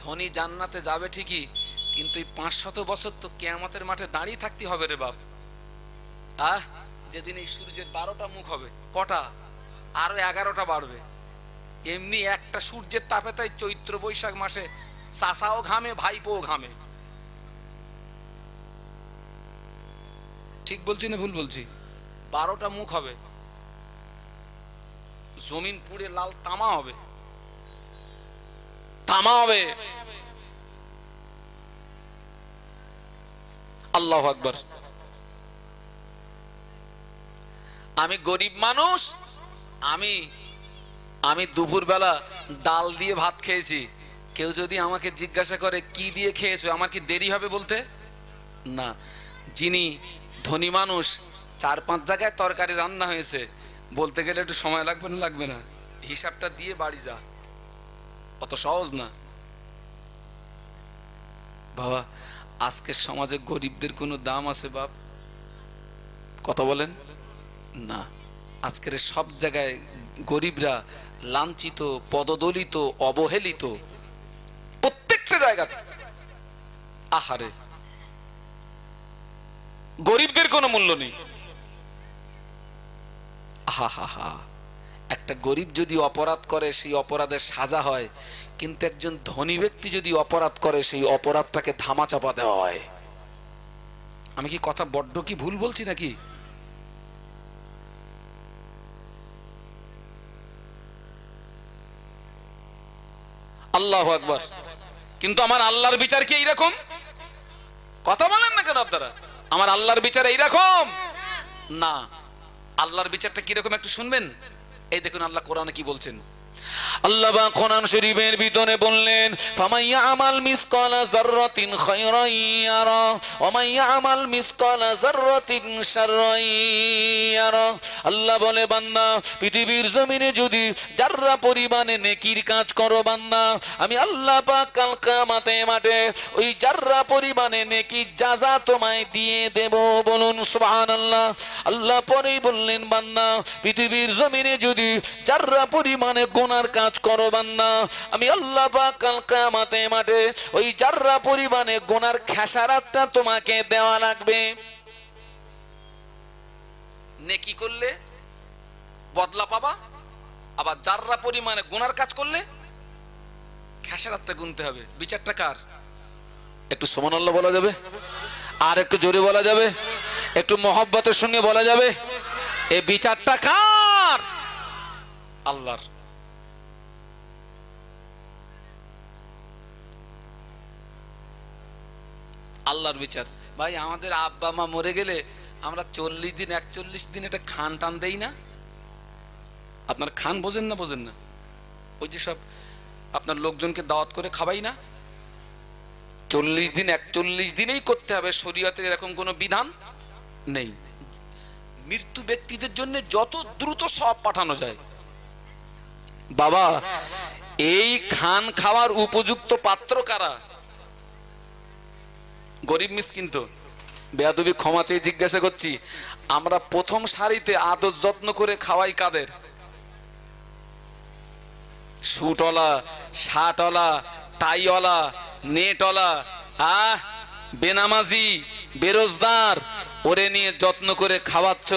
ধনী জান্নাতে যাবে ঠিকই, কিন্তু এই পাঁচ শত বছর তো কেয়ামতের মাঠে দাঁড়িয়ে থাকতে হবে রে বাপ। আহ, যেদিন এই সূর্যের বারোটা মুখ হবে, কটা? আরও এগারোটা বাড়বে। এমনি একটা সূর্যের তাপে তাই চৈত্র বৈশাখ মাসে চাষাও ঘামে, ভাইপোও ঘামে। ঠিক বলছি না ভুল বলছি? বারোটা মুখ হবে। জমিন পুড়ে লাল তামা হবে। তামা হবে আল্লাহ আকবর। আমি গরিব মানুষ, আমি আমি দুপুরবেলা ডাল দিয়ে ভাত খেয়েছি। কেউ যদি আমাকে জিজ্ঞাসা করে, কি দিয়ে খেয়েছো? আমার কি দেরি হবে বলতে? না। যিনি ধনী মানুষ, চার পাঁচ জায়গায় তরকারি রান্না হয়েছে, বলতে গেলে একটু সময় লাগবে না লাগবে না। হিসাবটা দিয়ে বাড়ি যা। অত সহজ না। বাবা, আজকের সমাজে গরিবদের কোনো দাম আছে বাপ? কথা বলেন। না। আজকের সব জায়গায় গরিবরা লাঞ্ছিত, পদদলিত, অবহেলিত। প্রত্যেকটা জায়গাতে। আহারে। গরিবদের কোনো মূল্য নেই। হা হা হা একটা গরিব যদি অপরাধ করে, সেই অপরাধের সাজা হয়। কিন্তু একজন ধনী ব্যক্তি যদি অপরাধ করে, সেই অপরাধটাকে ধামাচাপা দেওয়া হয়। আমি কি কথা বড্ড কি ভুল বলছি নাকি? আল্লাহ আকবার। কিন্তু আমার আল্লাহর বিচার কি এইরকম? কথা বলেন না কেন আপনারা? আমার আল্লাহর বিচার এইরকম? না। আল্লাহর বিচারটা কীরকম একটু শুনবেন? এই দেখুন আল্লাহ কোরআনে কি বলছেন? আল্লাহ বা কোরআন শরীফের ভিতরে বললেন ফামাইয়া আমাল আমাল আল্লাহ বলে পৃথিবীর জমিনে যদি পরিমাণে নেকির কাজ করো আমি আল্লাহ পাক কাল কিয়ামতে মাঠে ওই যাররা পরিমাণে নেকি যাজা তোমায় দিয়ে দেব। বলুন, সুবহানাল্লাহ। আল্লাহ পরেই বললেন, বান্দা, পৃথিবীর জমিনে যদি যাররা পরিমাণে গুনার কাজ করো বান্দা। আমি আল্লাহ পাক কাল কিয়ামতে মাঠে ওই যাররা পরিমাণে গুনার খেসারাতটা তোমাকে দেওয়া লাগবে। নেকি করলে? বদলা পাবা? আবার যাররা পরিমাণে গুনার কাজ করলে? খেসারাতটা গুনতে হবে। বিচারটা কার? একটু সমান আল্লাহ বলা যাবে? আর একটু জোরে বলা যাবে? একটু মহব্বতের সঙ্গে বলা যাবে? এই বিচারটা কার? আল্লাহর। আল্লাহর বিচার। ভাই, আমাদের আব্বা মা মরে গেলে আমরা চল্লিশ দিন, একচল্লিশ দিন একটা খান টান দেই না? আপনার খান বোঝেন না বোঝেন না? ওই যে সব আপনার লোকজনকে দাওয়াত করে খাবাই না? চল্লিশ দিন, একচল্লিশ দিনেই করতে হবে, শরীয়তের এরকম কোনো বিধান নেই। মৃত্যু ব্যক্তিদের জন্য যত দ্রুত সব পাঠানো যায়। বাবা, এই খান খাওয়ার উপযুক্ত পাত্র কারা? গরিব মিসকিন তো। বেয়াদবি ক্ষমা চেয়ে জিজ্ঞাসা করছি, আমরা প্রথম সারিতে আদর যত্ন করে খাওয়াই কাদের? শুটলা শাটলা টাইওয়ালা, নেটওয়ালা, আহ, বেনামাজি বেরোজগার ওরে নিয়ে যত্ন করে খাওয়াচ্ছ,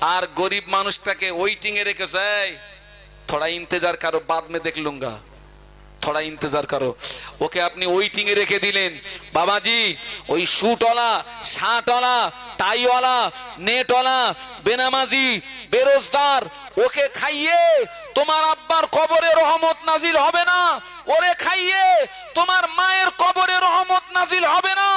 আর গরিব মানুষটাকে ওয়েটিং এ রেখেছ, এই, থোড়া ইন্তজার কারও বাদ মে দেখ লুঙ্গা। থোড়া ইন্তজার করো ওকে আপনি ওয়েটিং এ রেখে দিলেন বাবাজি ওই শুটওয়ালা শাটওয়ালা টাইওয়ালা নেটওয়ালা বেনামাজি বেরোজগার ওকে খাইয়ে তোমার আব্বার কবরে রহমত নাজিল হবে না ওরে খাইয়ে তোমার মায়ের কবরে রহমত নাজিল হবে না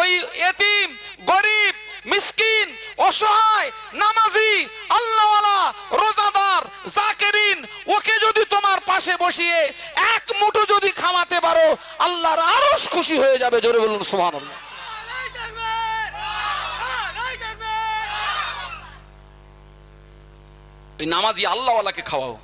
ওই এতিম গরিব মিসকিন অসহায় নামাজি আল্লাহওয়ালা রোজাদার জাকেরিন ওকে যদি তোমার পাশে বসিয়ে এক মুঠো যদি খাওয়াতে পারো, আল্লাহর আরশ খুশি হয়ে যাবে, জোরে বলুন নাই ওই নামাজি আল্লাহওয়ালাকে খাওয়াও।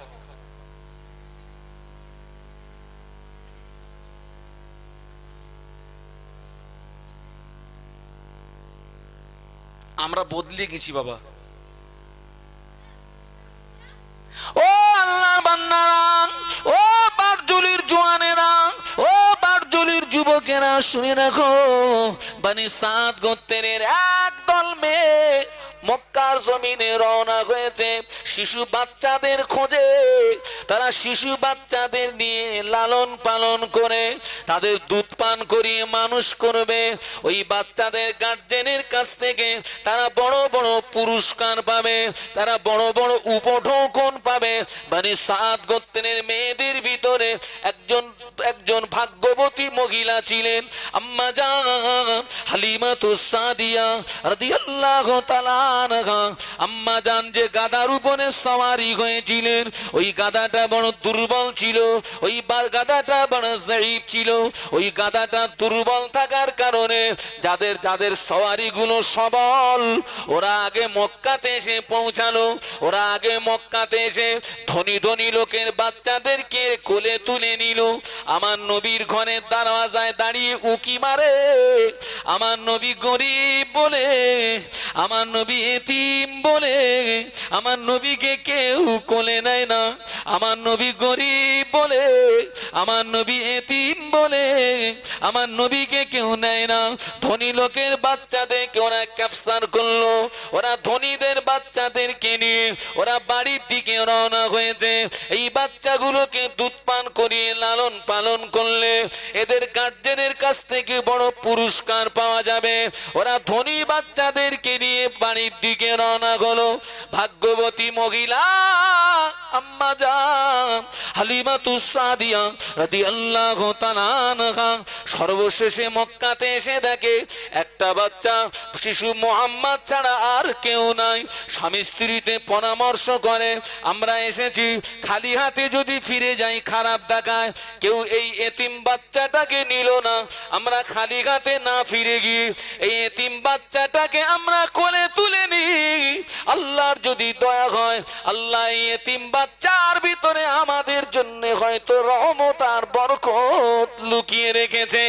আমরা বদলে গেছি, বাবা। যুবকেরা শুনে রাখো বানি সাত গোত্রের একদল মেয়ে মক্কার জমিনে রওনা হয়েছে। শিশু বাচ্চাদের খোঁজে, তারা শিশু বাচ্চাদের নিয়ে লালন পালন করে, তাদের দুধ পান করিয়ে মানুষ করবে। ওই বাচ্চাদের গার্জেনের কাছ থেকে তারা বড় বড় পুরস্কার পাবে, তারা বড় বড় উপঢৌকন পাবে। মানে সাত গোত্রের মেয়েদের ভিতরে একজন একজন ভাগ্যবতী মহিলা ছিলেন। আম্মা জান, হালিমা তো সাদিয়া রাদিয়াল্লাহু তাআলা আম্মা জান যে গাদার উপরে সওয়ারি হয়েছিলেন, ওই গাদাটা বড় দুর্বল ছিল, ওই গাদাটা বড় ছিল, ওই গাদাটা দুর্বল থাকার কারণে যাদের যাদের সওয়ারিগুলো সবল, ওরা আগে মক্কাতে এসে পৌঁছালো, ওরা আগে মক্কাতে এসে ধনী ধনী লোকের বাচ্চাদেরকে কোলে তুলে নিল। আমার নবীর ঘরের দরওয়াজায় দাঁড়িয়ে উকি মারে। আমার নবী গরিব বলে, আমার নবী এতিম বলে, আমার নবীকে কেউ কোলে নেয় না। আমার নবী গরিব বলে, আমার নবী এতিম বলে, আমার নবীকে কেউ নেয় না। ধনী লোকের বাচ্চাদেরকে ওরা ক্যাপচার করল, ওরা ধনীদের বাচ্চাদেরকে নিয়ে ওরা বাড়ির দিকে রওনা হয়েছে। এই বাচ্চাগুলোকে দুধ পান করিয়ে লালন পালন করলে এদের গার্জেনের কাছ থেকে বড় পুরস্কার পাওয়া যাবে। ওরা ধনী বাচ্চাদেরকে নিয়ে বাড়ির দিকে রওনা হলো। ভাগ্যবতী মহিলা, আম্মা জান হালিমাতু সাদিয়া রাদিয়াল্লাহু সর্বশেষে মক্কাতে এসে দেখে, একটা বাচ্চা, শিশু মোহাম্মদ ছাড়া আর কেউ নাই। স্বামী স্ত্রীতে পরামর্শ করে, আমরা এসেছি, খালি হাতে যদি ফিরে যাই, খারাপ দেখায়। কেউ এই এতিম বাচ্চাটাকে নিল না। আমরা খালি হাতে না ফিরে গিয়ে, এই এতিম বাচ্চাটাকে আমরা কোলে তুলে নিই। আল্লাহর যদি দয়া হয়, আল্লাহ এই এতিম বাচ্চার ভিতরে আমাদের জন্য হয়তো রহমত আর বরকত লুকিয়ে রেখেছে।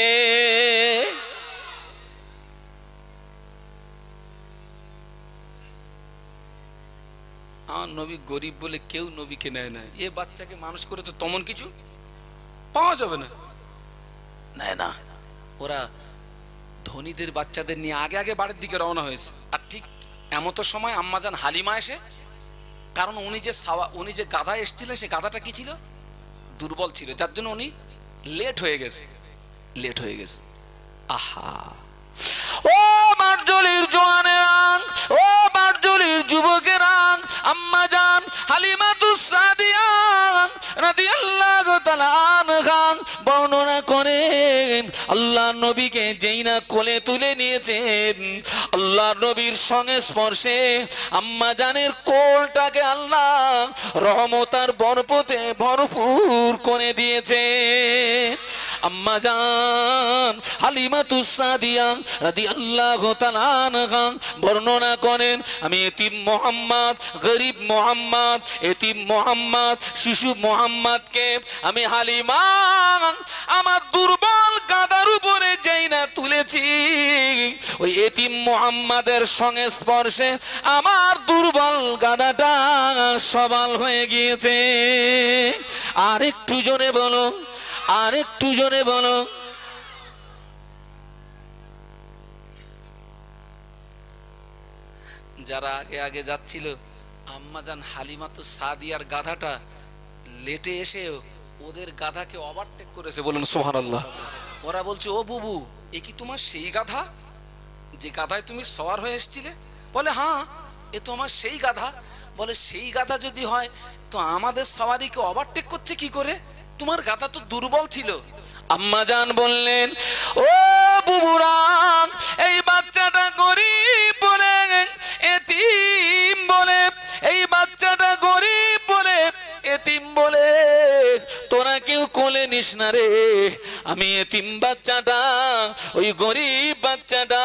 আমার নবী গরিব বলে কেউ নবীকে নেয় না। এ বাচ্চাকে মানুষ করে তো তেমন কিছু পাওয়া যাবে না। নেয় না। ওরা ধনীদের বাচ্চাদের নিয়ে আগে আগে বাড়ির দিকে রওনা হয়েছে। আর ঠিক এমতো সময় আম্মাজান হালিমা এসে কারণ উনি যে সাওয়া, উনি যে গাধা এসেছিলেন, সে গাধাটা কি ছিল? দুর্বল ছিল, যার জন্য উনি লেট হয়ে গেছে। লেট হয়ে গেছে। আহা। ও মার্জলির জোয়ানেরাং ও মার্জলির যুবকেরাং আম্মা জান, হালিমাতুস সাদিয়া রাদিয়াল্লাহু তাআলা আনহা, বর্ণনা করেন, আল্লাহ নবীকে যেই না কোলে তুলে নিয়েছেন আল্লাহ নবীর সঙ্গে স্পর্শে আম্মা জানের কোলটাকে আল্লাহ রহমতার বরপতে ভরপুর করে দিয়েছে। আম্মা জান হালিমাতু সাদিয়া রাদিয়াল্লাহু তাআলা বর্ণনা করেন, আমি এতিম মোহাম্মদ, গরিব মোহাম্মদ, এতিম মোহাম্মদ, শিশু মোহাম্মদকে আমি হালিমা আমার দুর্বল গাদার উপরে যেই তুলেছি। ওই এতিম মোহাম্মদের সঙ্গে স্পর্শে আমার দুর্বল গাদাটা সবাল হয়ে গিয়েছে। আর একটু জোরে বলো আর একটু জোরে বলো। যারা আগে আগে যাচ্ছিল আম্মাজান হালিমা তো সাদিয়ার গাধাটা লেটে এসে ওদের গাধাকে ওভারটেক করেছে, বলুন সোহান ওরা বলছে, ও বুবু এ কি তোমার সেই গাধা যে গাধায় তুমি সওয়ার হয়ে এসেছিলে? বলে হ্যাঁ এ তো আমার সেই গাধা। বলে, সেই গাধা যদি হয়, তো আমাদের সওয়ারিকে ওভারটেক করছে কি করে? তোমার গাধা তো দুর্বল ছিল। আম্মা জান বললেন, ও বুবুরা, এই বাচ্চাটা গরিব বলে, এতিম বলে, এই বাচ্চাটা গরিব এতিম বলে, তোরা কেউ কোলে নিস না রে। আমি এতিম বাচ্চাটা, ওই গরিব বাচ্চাটা,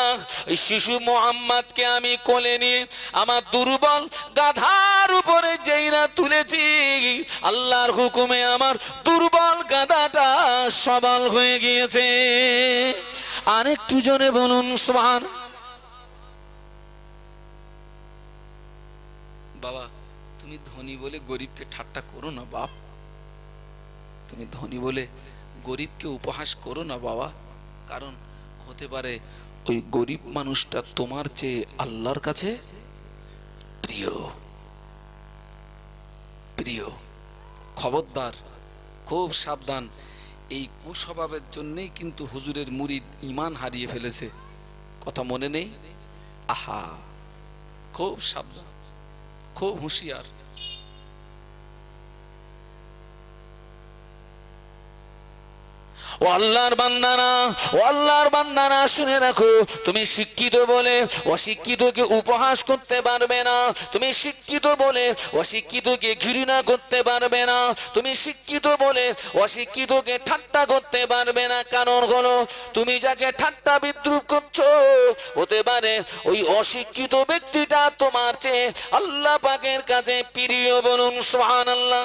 ওই শিশু মোহাম্মদকে আমি কোলে নিয়ে আমার দুর্বল গাধার উপরে যেই না তুলেছি। আল্লাহর হুকুমে আমার দুর্বল গাধাটা সবল হয়ে গিয়েছে। আরেকটু জনে বলুন সোহান বাবা তুমি ধনী বলে গরিবকে ঠাট্টা করো না বাপ। তুমি ধনী বলে গরিবকে উপহাস করো না বাবা। কারণ হতে পারে ওই গরিব মানুষটা তোমার চেয়ে আল্লাহর কাছে প্রিয়। প্রিয়। খবরদার, খুব সাবধান। এই কুস্বভাবের জন্যই কিন্তু হুজুরের মুরিদ ইমান হারিয়ে ফেলেছে। কথা মনে নেই? আহা, খুব সাবধান। খুব হুঁশিয়ার। ও আল্লাহর বান্দানা ও আল্লাহর বান্দানা শুনে রাখো, তুমি শিক্ষিত বলে অশিক্ষিতকে উপহাস করতে পারবে না, তুমি শিক্ষিত বলে অশিক্ষিতকে ঘৃণা করতে পারবে না, তুমি শিক্ষিত বলে অশিক্ষিতকে ঠাট্টা করতে পারবে না, কারণ হলো তুমি যাকে ঠাট্টা বিদ্রুপ করছ, হতে পারে ওই অশিক্ষিত ব্যক্তিটা তোমার চেয়ে আল্লাহ পাকের কাছে প্রিয় বলুন সোহান আল্লাহ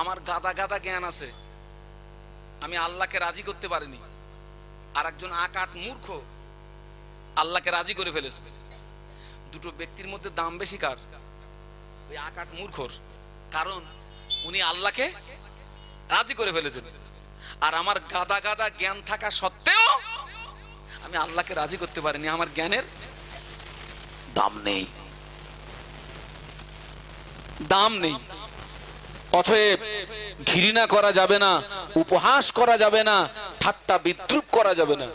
আমার গাদা গাদা জ্ঞান আছে। আমি আল্লাহকে রাজি করতে পারিনি। আর একজন আকাট মূর্খ আল্লাহকে রাজি করে ফেলেছে। দুটো ব্যক্তির মধ্যে দাম বেশি কার? ওই আকাট মূর্খর। কারণ উনি আল্লাহকে রাজি করে ফেলেছেন। আর আমার গাদা গাদা জ্ঞান থাকা সত্ত্বেও আমি আল্লাহকে রাজি করতে পারিনি। আমার জ্ঞানের দাম নেই। দাম নেই। অতএব ঘৃণা করা যাবে না উপহাস করা যাবে না ঠাট্টা বিদ্রুপ করা যাবে না।